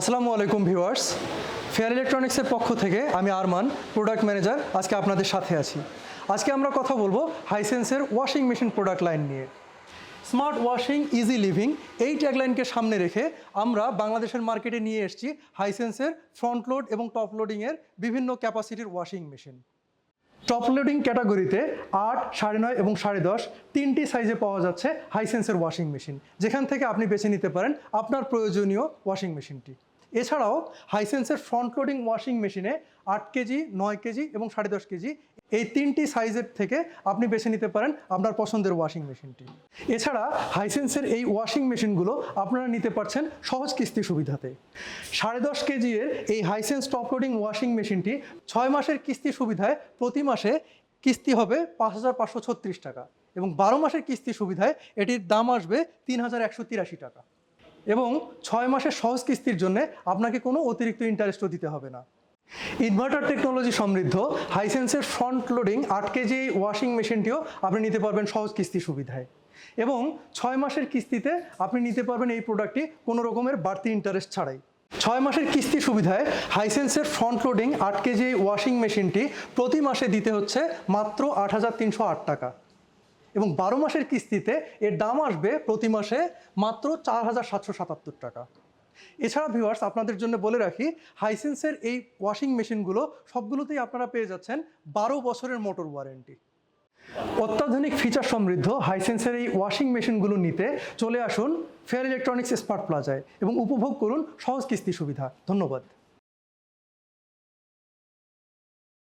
আসসালামু আলাইকুম viewers. Fair ইলেকট্রনিক্সের পক্ষ থেকে আমি আরমান প্রোডাক্ট ম্যানেজার আজকে আপনাদের সাথে আছি। আজকে আমরা কথা বলব হাইসেন্সের ওয়াশিং মেশিন প্রোডাক্ট লাইন নিয়ে। স্মার্ট ওয়াশিং ইজি লিভিং এই ট্যাগলাইনকে সামনে রেখে আমরা বাংলাদেশের মার্কেটে নিয়ে এসেছি হাইসেন্সের ফ্রন্ট লোড এবং টপ লোডিংয়ের বিভিন্ন ক্যাপাসিটির ওয়াশিং মেশিন টপ লোডিং ক্যাটাগরিতে আট, সাড়ে নয় এবং সাড়ে দশ তিনটি সাইজে পাওয়া যাচ্ছে হাইসেন্সের ওয়াশিং মেশিন যেখান থেকে আপনি বেছে নিতে পারেন আপনার প্রয়োজনীয় ওয়াশিং মেশিনটি এছাড়াও হাইসেন্সের ফ্রন্ট লোডিং ওয়াশিং মেশিনে আট কেজি, নয় কেজি এবং সাড়ে দশ কেজি এই তিনটি সাইজের থেকে আপনি বেছে নিতে পারেন আপনার পছন্দের ওয়াশিং মেশিনটি এছাড়া হাইসেন্সের এই ওয়াশিং মেশিনগুলো আপনারা নিতে পারছেন সহজ কিস্তি সুবিধাতে। সাড়ে দশ কেজি এর এই হাইসেন্স টপ লোডিং ওয়াশিং মেশিনটি ছয় মাসের কিস্তি সুবিধায় প্রতি মাসে কিস্তি হবে পাঁচ হাজার পাঁচশো ছত্রিশ টাকা এবং বারো মাসের কিস্তি সুবিধায় এটির দাম আসবে তিন হাজার একশো তিরাশি টাকা। এবং ছয় মাসের সহজ কিস্তির জন্য আপনাকে কোনো অতিরিক্ত ইন্টারেস্টও দিতে হবে না। ইনভার্টার টেকনোলজি সমৃদ্ধ হাইসেন্সের ফ্রন্ট লোডিং আট কেজি ওয়াশিং মেশিনটিও আপনি নিতে পারবেন সহজ কিস্তি সুবিধায়। এবং ছয় মাসের কিস্তিতে আপনি নিতে পারবেন এই প্রোডাক্টটি কোনো রকমের বাড়তি ইন্টারেস্ট ছাড়াই। ছয় মাসের কিস্তি সুবিধায় হাইসেন্সের ফ্রন্ট লোডিং আট কেজি ওয়াশিং মেশিনটি প্রতি মাসে দিতে হচ্ছে মাত্র আট হাজার তিনশো আট টাকা। এবং বারো মাসের কিস্তিতে এর দাম আসবে প্রতি মাসে মাত্র চার হাজার সাতশো সাতাত্তর টাকা। এছাড়া ভিউয়ার্স আপনাদের জন্য বলে রাখি, হাইসেন্সের এই ওয়াশিং মেশিনগুলো সবগুলোতেই আপনারা পেয়ে যাচ্ছেন বারো বছরের মোটর ওয়ারেন্টি অত্যাধুনিক ফিচার সমৃদ্ধ হাইসেন্সের এই ওয়াশিং মেশিনগুলো নিতে চলে আসুন ফেয়ার ইলেকট্রনিক্স স্মার্ট প্লাজায় এবং উপভোগ করুন সহজ কিস্তি সুবিধা। ধন্যবাদ।